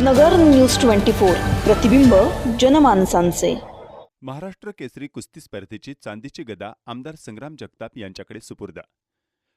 नगर news twenty four. प्रतिबिंब जनमानसांचे. महाराष्ट्र केसरी कुस्ती स्पर्धेची चांदीची गदा आमदार संग्राम जगताप यांच्याकडे सुपूर्द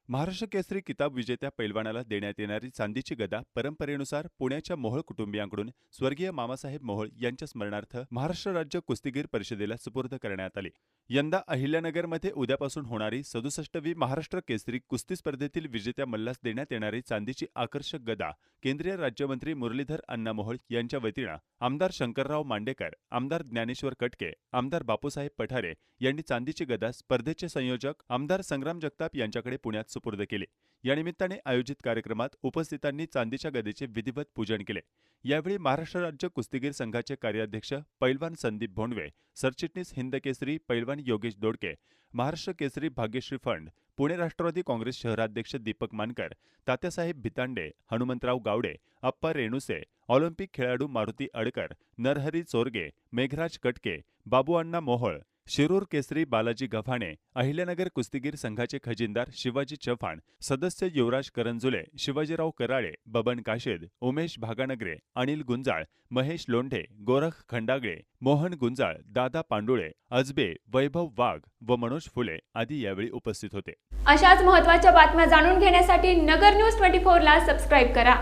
महाराष्ट्र केसरी किताब विजेत्या पैलवानाला देण्यात येणारी चांदीची गदा परंपरेनुसार पुण्याच्या मोहोळ कुटुंबियांकडून स्वर्गीय मामासाहेब मोहोळ यांच्या स्मरणार्थ महाराष्ट्र राज्य कुस्तीगीर परिषदेला सुपूर्द करण्यात आली. यंदा अहिल्यानगरमध्ये उद्यापासून होणारी सदुसष्टवी महाराष्ट्र केसरी कुस्ती स्पर्धेतील विजेत्या मल्लास देण्यात येणारी चांदीची आकर्षक गदा केंद्रीय राज्यमंत्री मुरलीधर अण्णा मोहोळ यांच्या वतीनं आमदार शंकरराव मांडेकर आमदार ज्ञानेश्वर कटके आमदार बापूसाहेब पठारे यांनी चांदीची गदा स्पर्धेचे संयोजक आमदार संग्राम जगताप यांच्याकडे पुण्यात सुपूर्द केली. या निमित्ताने आयोजित कार्यक्रमात उपस्थितांनी चांदीच्या गदेचे विधिवत पूजन केले. यावेळी महाराष्ट्र राज्य कुस्तीगीर संघाचे कार्याध्यक्ष पैलवान संदीप भोंडवे सरचिटणीस हिंद केसरी पैलवान योगेश दोडके महाराष्ट्र केसरी भाग्यश्री फंड पुणे राष्ट्रवादी काँग्रेस शहराध्यक्ष दीपक मानकर तात्यासाहेब भितांडे हनुमंतराव गावडे अप्पा रेणुसे ऑलिम्पिक खेळाडू मारुती अडकर नरहरी चोरगे मेघराज कटके बाबूअण्णा मोहोळ शिरूर केसरी बालाजी गव्हाणे अहिल्यानगर कुस्तीगीर संघाचे खजिनदार शिवाजी चव्हाण सदस्य युवराज करंजुले शिवाजीराव कराळे बबन काशेद उमेश भागानगरे अनिल गुंजाळ महेश लोंढे गोरख खंडागळे मोहन गुंजाळ दादा पांडुळे अजबे वैभव वाघ व मनोज फुले आदी यावेळी उपस्थित होते. अशाच महत्त्वाच्या बातम्या जाणून घेण्यासाठी नगर न्यूज ट्वेंटी फोरला सबस्क्राईब करा.